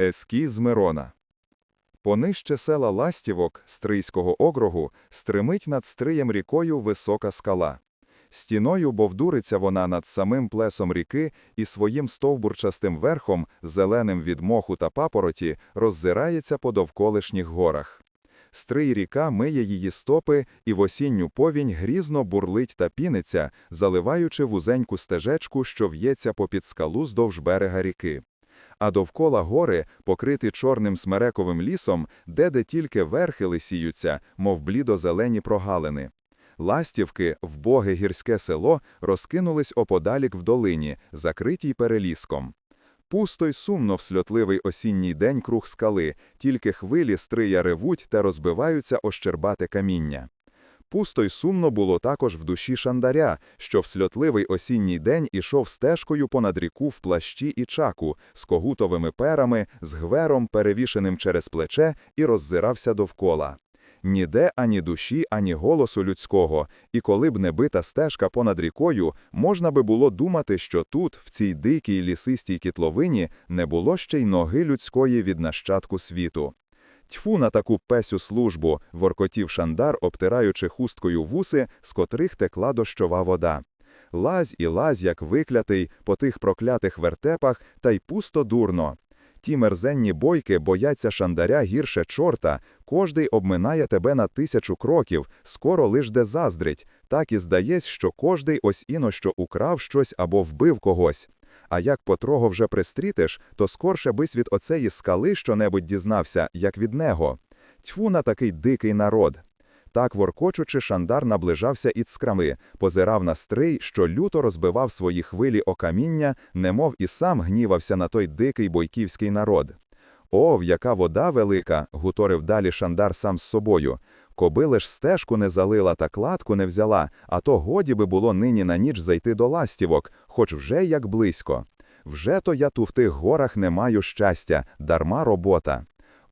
Ескіз Мирона Понижче села Ластівок Стрийського округу стримить над Стриєм рікою висока скала. Стіною бовдуриться вона над самим плесом ріки і своїм стовбурчастим верхом, зеленим від моху та папороті, роззирається по довколишніх горах. Стрий ріка миє її стопи, і в осінню повінь грізно бурлить та піниться, заливаючи вузеньку стежечку, що в'ється попід скалу здовж берега ріки. А довкола гори, покриті чорним смерековим лісом, де-де тільки верхи лисіються, мов блідо-зелені прогалини. Ластівки, вбоге гірське село, розкинулись оподалік в долині, закритій переліском. Пусто й сумно в сльотливий осінній день круг скали, тільки хвилі стрия ревуть та розбиваються о щербате каміння. Пусто й сумно було також в душі шандаря, що в сльотливий осінній день ішов стежкою понад ріку в плащі і чаку, з когутовими перами, з гвером, перевішеним через плече, і роззирався довкола. Ніде ані душі, ані голосу людського, і коли б не бита стежка понад рікою, можна би було думати, що тут, в цій дикій лісистій кітловині, не було ще й ноги людської від нащадку світу. Тьфу на таку песю службу, воркотів шандар, обтираючи хусткою вуси, з котрих текла дощова вода. Лазь і лазь, як виклятий, по тих проклятих вертепах, та й пусто дурно. Ті мерзенні бойки бояться шандаря гірше чорта, кожний обминає тебе на тисячу кроків, скоро лиш де заздрить, так і здається, що кожний ось іно що украв щось або вбив когось. А як потрого вже пристрітиш, то скорше бись від оцеї скали що-небудь дізнався, як від него. Тьфу на такий дикий народ. Так, воркочучи, шандар наближався із скрами, позирав на стрий, що люто розбивав свої хвилі о каміння, немов і сам гнівався на той дикий бойківський народ. О, яка вода велика, гуторив далі шандар сам з собою. Коби лиш стежку не залила та кладку не взяла, а то годі би було нині на ніч зайти до ластівок, хоч вже як близько. Вже то я ту в тих горах не маю щастя, дарма робота.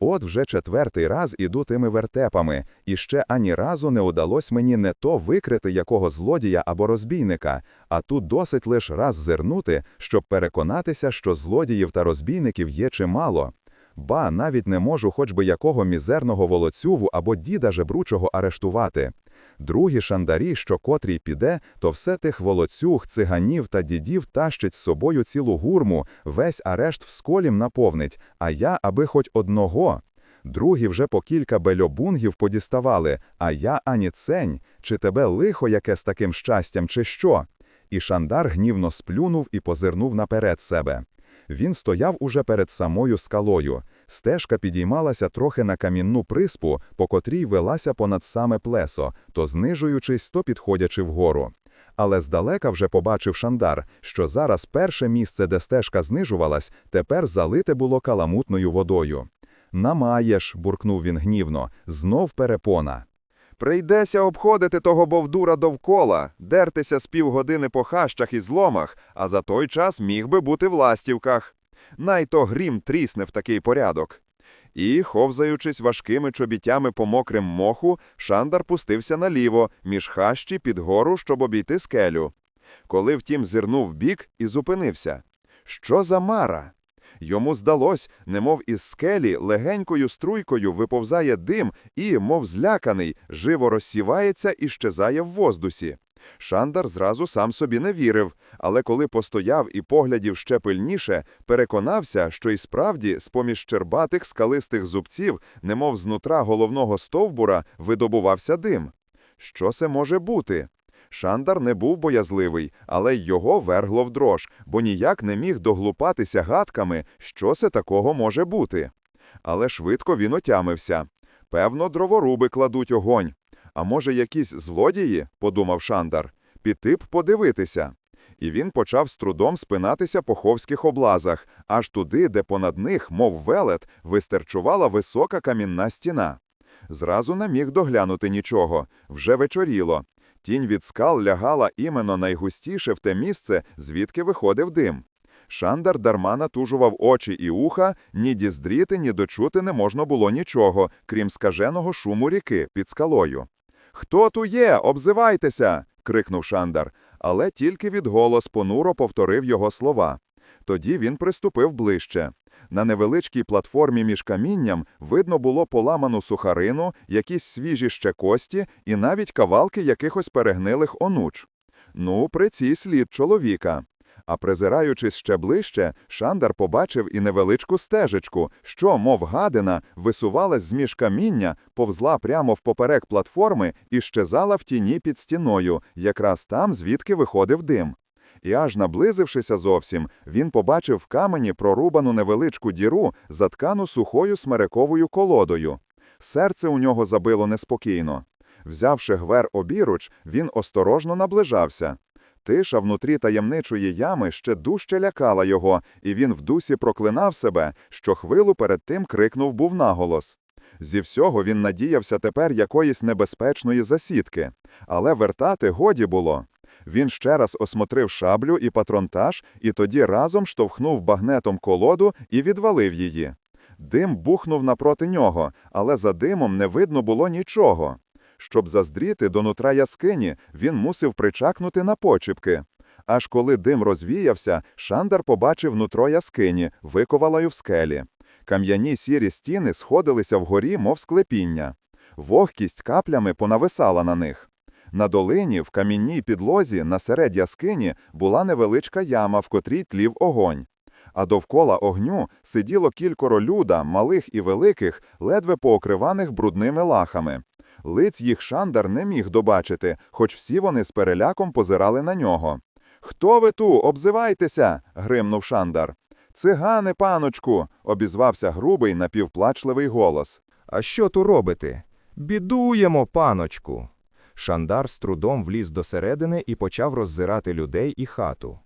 От вже четвертий раз іду тими вертепами, і ще ані разу не удалось мені не то викрити якого злодія або розбійника, а тут досить лиш раз зирнути, щоб переконатися, що злодіїв та розбійників є чимало. Ба, навіть не можу хоч би якого мізерного волоцюву або діда жебручого арештувати. Другі шандарі, що котрій піде, то все тих волоцюг, циганів та дідів тащить з собою цілу гурму, весь арешт всколім наповнить, а я аби хоч одного. Другі вже по кілька бельобунгів подіставали, а я ані цень, чи тебе лихо яке з таким щастям, чи що? І шандар гнівно сплюнув і позирнув наперед себе. Він стояв уже перед самою скалою. Стежка підіймалася трохи на камінну приспу, по котрій велася понад саме плесо, то знижуючись, то підходячи вгору. Але здалека вже побачив шандар, що зараз перше місце, де стежка знижувалась, тепер залите було каламутною водою. Намаєш, буркнув він гнівно, знов перепона. Прийдеся обходити того бовдура довкола, дертися з півгодини по хащах і зломах, а за той час міг би бути в ластівках. Най то грім трісне в такий порядок. І, ховзаючись важкими чобітями по мокрим моху, Шандар пустився наліво, між хащі під гору, щоб обійти скелю. Коли втім зирнув бік і зупинився. Що за мара? Йому здалось, немов із скелі легенькою струйкою виповзає дим і, мов зляканий, живо розсівається і щезає в воздусі. Шандар зразу сам собі не вірив, але коли постояв і поглядів ще пильніше, переконався, що і справді з-поміж щербатих скалистих зубців, немов знутра головного стовбура, видобувався дим. Що це може бути? Шандар не був боязливий, але його вергло в дрож, бо ніяк не міг доглупатися гадками, що це такого може бути. Але швидко він отямився. Певно, дроворуби кладуть огонь. А може, якісь злодії, подумав Шандар, піти б подивитися. І він почав з трудом спинатися по ховських облазах, аж туди, де понад них, мов велет, вистерчувала висока камінна стіна. Зразу не міг доглянути нічого, вже вечоріло. Тінь від скал лягала іменно найгустіше в те місце, звідки виходив дим. Шандар дарма натужував очі і уха, ні діздріти, ні дочути не можна було нічого, крім скаженого шуму ріки під скалою. Хто ту є? Обзивайтеся. крикнув Шандар, але тільки відголос понуро повторив його слова. Тоді він приступив ближче. На невеличкій платформі між камінням видно було поламану сухарину, якісь свіжі ще кості і навіть кавалки якихось перегнилих онуч. Ну, при цій слід чоловіка. А призираючись ще ближче, Шандар побачив і невеличку стежечку, що, мов гадина, висувалась з-між каміння, повзла прямо впоперек платформи і щезала в тіні під стіною, якраз там, звідки виходив дим. І аж наблизившися зовсім, він побачив в камені прорубану невеличку діру, заткану сухою смерековою колодою. Серце у нього забило неспокійно. Взявши гвер обіруч, він осторожно наближався. Тиша внутрі таємничої ями ще дужче лякала його, і він в дусі проклинав себе, що хвилу перед тим крикнув був наголос. Зі всього він надіявся тепер якоїсь небезпечної засідки, але вертати годі було. Він ще раз осмотрив шаблю і патронтаж, і тоді разом штовхнув багнетом колоду і відвалив її. Дим бухнув напроти нього, але за димом не видно було нічого. Щоб заздріти до нутра яскині, він мусив причакнути на почіпки. Аж коли дим розвіявся, Шандар побачив нутро яскині, виковалою в скелі. Кам'яні сірі стіни сходилися вгорі, мов склепіння. Вогкість каплями понависала на них. На долині, в камінній підлозі, на серед яскині, була невеличка яма, в котрій тлів огонь. А довкола огню сиділо кількоро люда, малих і великих, ледве поокриваних брудними лахами. Лиць їх Шандар не міг добачити, хоч всі вони з переляком позирали на нього. Хто ви ту? Обзивайтеся. гримнув Шандар. Цигани, паночку, обізвався грубий напівплачливий голос. А що ту робите? Бідуємо, паночку. Шандар з трудом вліз до середини і почав роззирати людей і хату.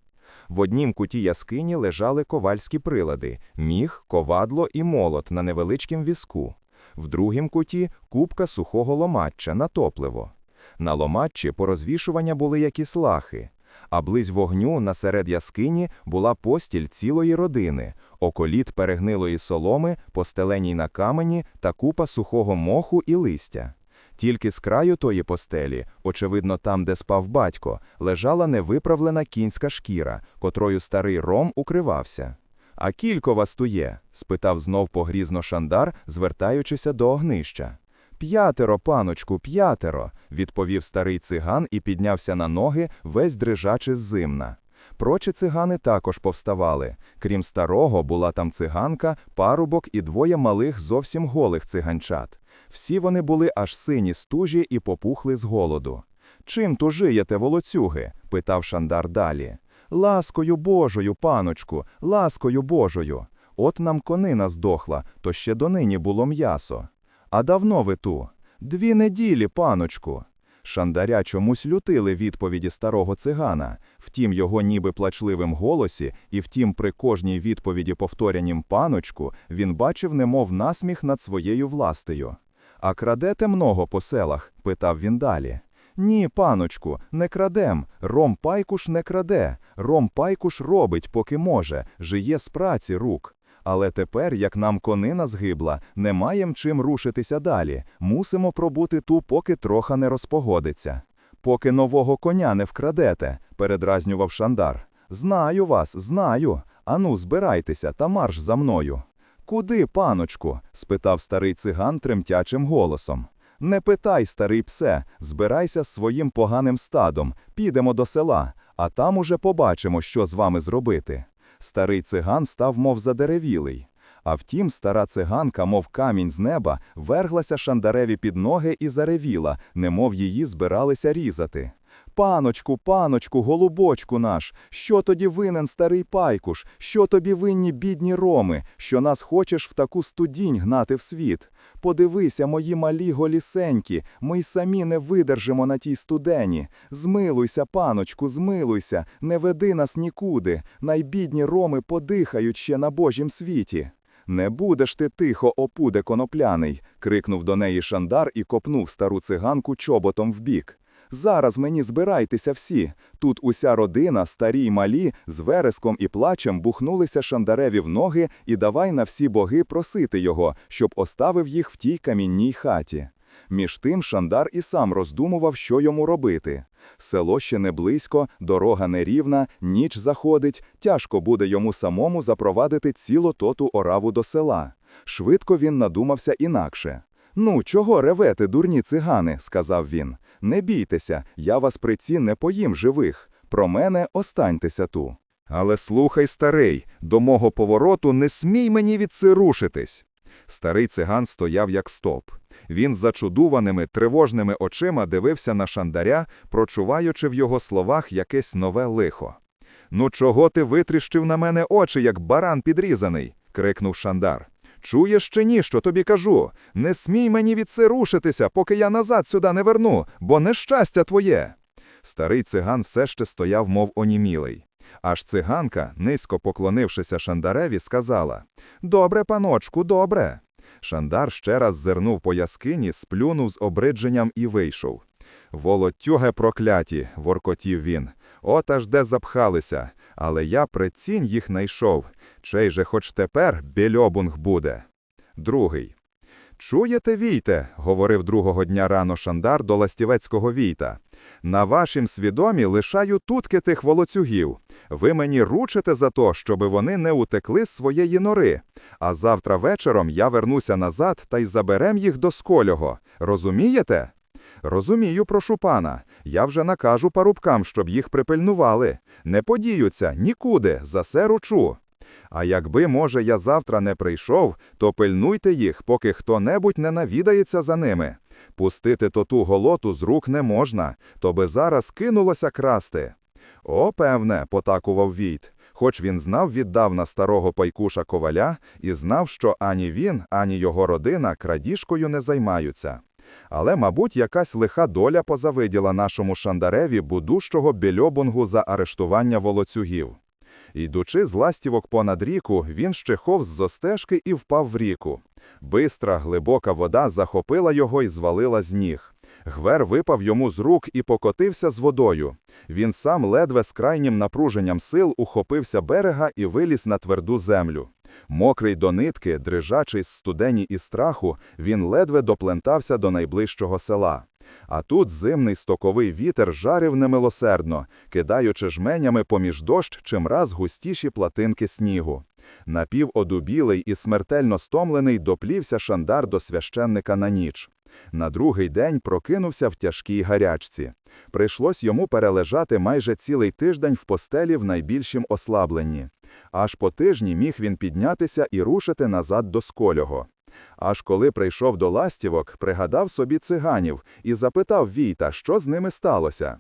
В однім куті яскині лежали ковальські прилади міг, ковадло і молот на невеличкім візку. В другім куті купка сухого ломаччя на топливо. На ломаччі порозвішування були якісь лахи, а близь вогню на серед яскині була постіль цілої родини, околіт перегнилої соломи, постеленій на камені та купа сухого моху і листя. Тільки з краю тої постелі, очевидно, там, де спав батько, лежала невиправлена кінська шкіра, котрою старий ром укривався. А кілько вас ту є? спитав знов погрізно Шандар, звертаючися до огнища. П'ятеро, паночку, п'ятеро, відповів старий циган і піднявся на ноги, весь дрижачи з зимна. Прочі цигани також повставали. Крім старого, була там циганка, парубок і двоє малих зовсім голих циганчат. Всі вони були аж сині стужі і попухли з голоду. Чим тужиєте, волоцюги? питав Шандар далі. Ласкою Божою, паночку, ласкою Божою. От нам конина здохла, то ще донині було м'ясо. А давно ви ту? Дві неділі, паночку. Шандаря чомусь лютили відповіді старого цигана, втім його ніби плачливим голосі, і втім при кожній відповіді повторянім паночку, він бачив немов насміх над своєю властею. А крадете много по селах? питав він далі. Ні, паночку, не крадем. Ром Пайкуш не краде. Ром Пайкуш робить, поки може, жиє з праці рук. Але тепер, як нам конина згибла, не маєм чим рушитися далі. Мусимо пробути ту, поки троха не розпогодиться. Поки нового коня не вкрадете, передразнював Шандар. Знаю вас, знаю. Ану, збирайтеся та марш за мною. Куди, паночку? спитав старий циган тремтячим голосом. Не питай, старий псе, збирайся з своїм поганим стадом, підемо до села, а там уже побачимо, що з вами зробити. Старий циган став, мов задеревілий. А втім, стара циганка, мов камінь з неба, верглася шандареві під ноги і заревіла, немов її збиралися різати. Паночку, паночку, голубочку наш, що тоді винен старий пайкуш, що тобі винні бідні роми, що нас хочеш в таку студінь гнати в світ? Подивися, мої малі голісенькі, ми й самі не видержимо на тій студені. Змилуйся, паночку, змилуйся, не веди нас нікуди, найбідні роми подихають ще на Божім світі. Не будеш ти тихо, опуде конопляний, крикнув до неї Шандар і копнув стару циганку чоботом вбік. Зараз мені збирайтеся всі. Тут уся родина, старі й малі, з вереском і плачем бухнулися Шандареві в ноги і давай на всі боги просити його, щоб оставив їх в тій камінній хаті. Між тим Шандар і сам роздумував, що йому робити. Село ще не близько, дорога нерівна, ніч заходить, тяжко буде йому самому запровадити цілу тоту ораву до села. Швидко він надумався інакше. Ну, чого ревете, дурні цигани, сказав він. Не бійтеся, я вас при ці не поїм живих. Про мене останьтеся ту. Але слухай, старий, до мого повороту не смій мені від це рушитись. Старий циган стояв як стовп. Він зачудуваними, тривожними очима дивився на шандаря, прочуваючи в його словах якесь нове лихо. Ну чого ти витріщив на мене очі, як баран підрізаний? крикнув шандар. Чуєш чи ні, що тобі кажу? Не смій мені від це рушитися, поки я назад сюди не верну, бо нещастя твоє. Старий циган все ще стояв, мов онімілий. Аж циганка, низько поклонившися шандареві, сказала Добре, паночку, добре. Шандар ще раз зирнув по яскині, сплюнув з обридженням і вийшов. Волотюге прокляті, воркотів він. От аж де запхалися, але я прицінь їх найшов. Чей же хоч тепер більобунг буде. Другий. Чуєте, війте, говорив другого дня рано Шандар до ластівецького війта. На вашім свідомі лишаю тутки тих волоцюгів. Ви мені ручите за то, щоби вони не утекли з своєї нори. А завтра вечором я вернуся назад та й заберем їх до сколього. Розумієте? Розумію, прошу пана. Я вже накажу парубкам, щоб їх припильнували. Не подіються нікуди, за се ручу. А якби, може, я завтра не прийшов, то пильнуйте їх, поки хто-небудь не навідається за ними. Пустити то ту голоту з рук не можна, то би зараз кинулося красти. О, певне, потакував Війт, хоч він знав віддавна старого пайкуша коваля і знав, що ані він, ані його родина крадіжкою не займаються. Але, мабуть, якась лиха доля позавиділа нашому шандареві будущого більобунгу за арештування волоцюгів. Йдучи з ластівок понад ріку, він щехов з зостежки і впав в ріку. Бистра, глибока вода захопила його і звалила з ніг. Гвер випав йому з рук і покотився з водою. Він сам ледве з крайнім напруженням сил ухопився берега і виліз на тверду землю. Мокрий до нитки, дрижачий з студені і страху, він ледве доплентався до найближчого села. А тут зимний стоковий вітер жарив немилосердно, кидаючи жменями поміж дощ чимраз густіші платинки снігу. Напіводубілий і смертельно стомлений доплівся шандар до священника на ніч. На другий день прокинувся в тяжкій гарячці. Прийшлось йому перележати майже цілий тиждень в постелі в найбільшім ослабленні. Аж по тижні міг він піднятися і рушити назад до сколього. Аж коли прийшов до ластівок, пригадав собі циганів і запитав Війта, що з ними сталося.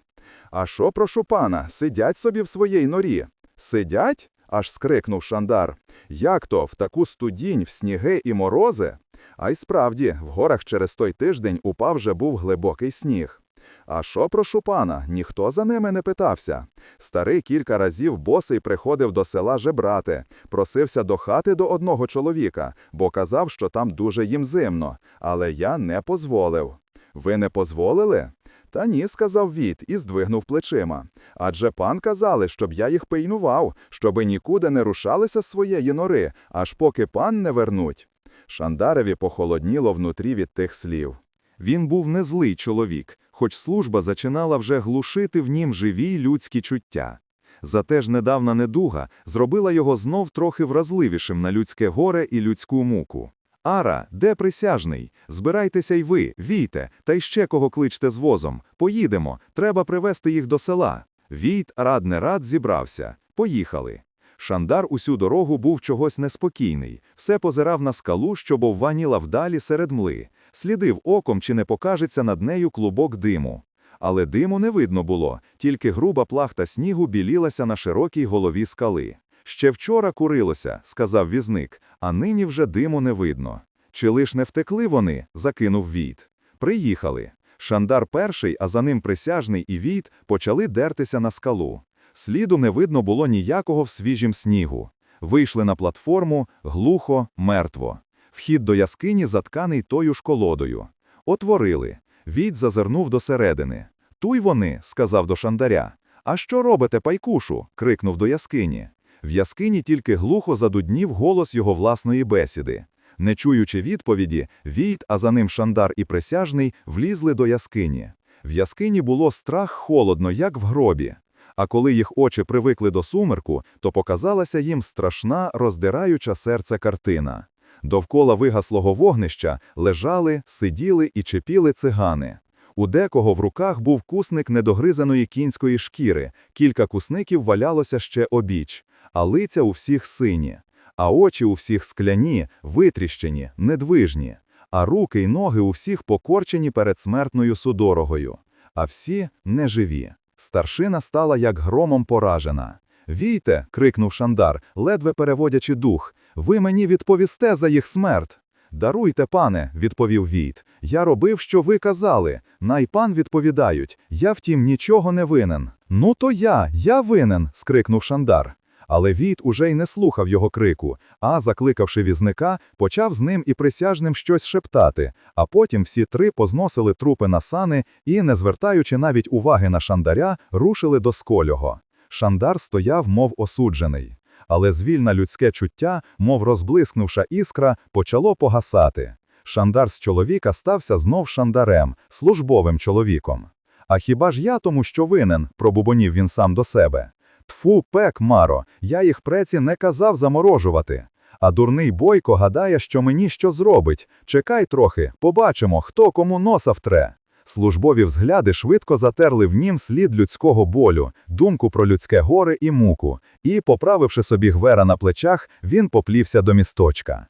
А що, прошу пана, сидять собі в своїй норі? Сидять? аж скрикнув Шандар. Як то в таку студінь, в сніги і морози? А й справді, в горах через той тиждень упав вже був глибокий сніг. А що, прошу пана, ніхто за ними не питався. Старий кілька разів босий приходив до села жебрати, просився до хати до одного чоловіка, бо казав, що там дуже їм зимно, але я не позволив. Ви не позволили? Та ні, сказав Віт і здвигнув плечима. Адже пан казали, щоб я їх пильнував, щоби нікуди не рушалися своєї нори, аж поки пан не вернуть. Шандареві похолодніло внутрі від тих слів. Він був не злий чоловік, хоч служба зачинала вже глушити в нім живі людські чуття. Зате ж недавна недуга зробила його знов трохи вразливішим на людське горе і людську муку. Ара, де присяжний? Збирайтеся й ви, війте, та й ще кого кличте з возом. Поїдемо, треба привезти їх до села. Війт, рад не рад, зібрався. Поїхали. Шандар усю дорогу був чогось неспокійний, все позирав на скалу, що бовваніла вдалі серед мли, слідив оком, чи не покажеться над нею клубок диму. Але диму не видно було, тільки груба плахта снігу білілася на широкій голові скали. Ще вчора курилося, сказав візник, а нині вже диму не видно. Чи лиш не втекли вони? закинув Війт. Приїхали. Шандар перший, а за ним присяжний і Війт почали дертися на скалу. Сліду не видно було ніякого в свіжім снігу. Вийшли на платформу, глухо, мертво. Вхід до яскині затканий тою ж колодою. Отворили. Війт зазирнув до середини. Туй вони, сказав до шандаря. А що робите, пайкушу? крикнув до яскині. В яскині тільки глухо задуднів голос його власної бесіди. Не чуючи відповіді, Війт, а за ним Шандар і Присяжний влізли до яскині. В яскині було страх холодно, як в гробі. А коли їх очі привикли до сумерку, то показалася їм страшна, роздираюча серце картина. Довкола вигаслого вогнища лежали, сиділи і чепіли цигани. У декого в руках був кусник недогризаної кінської шкіри, кілька кусників валялося ще обіч, а лиця у всіх сині, а очі у всіх скляні, витріщені, недвижні, а руки й ноги у всіх покорчені перед смертною судорогою, а всі неживі. Старшина стала як громом поражена. «Війте!» – крикнув Шандар, ледве переводячи дух. «Ви мені відповісте за їх смерть!» «Даруйте, пане!» – відповів Війт. «Я робив, що ви казали. Най пан відповідають. Я, втім, нічого не винен». «Ну то я, я винен!» – скрикнув Шандар. Але Війт уже й не слухав його крику, а, закликавши візника, почав з ним і присяжним щось шептати, а потім всі три позносили трупи на сани і, не звертаючи навіть уваги на Шандаря, рушили до Сколього. Шандар стояв, мов осуджений. Але звільна людське чуття, мов розблискнувша іскра, почало погасати. Шандар з чоловіка стався знов шандарем, службовим чоловіком. А хіба ж я тому, що винен, пробубонів він сам до себе. Тфу, пек, Маро, я їх преці не казав заморожувати. А дурний бойко гадає, що мені що зробить. Чекай трохи, побачимо, хто кому носа втре. Службові взгляди швидко затерли в нім слід людського болю, думку про людське горе і муку, і, поправивши собі гвера на плечах, він поплівся до місточка.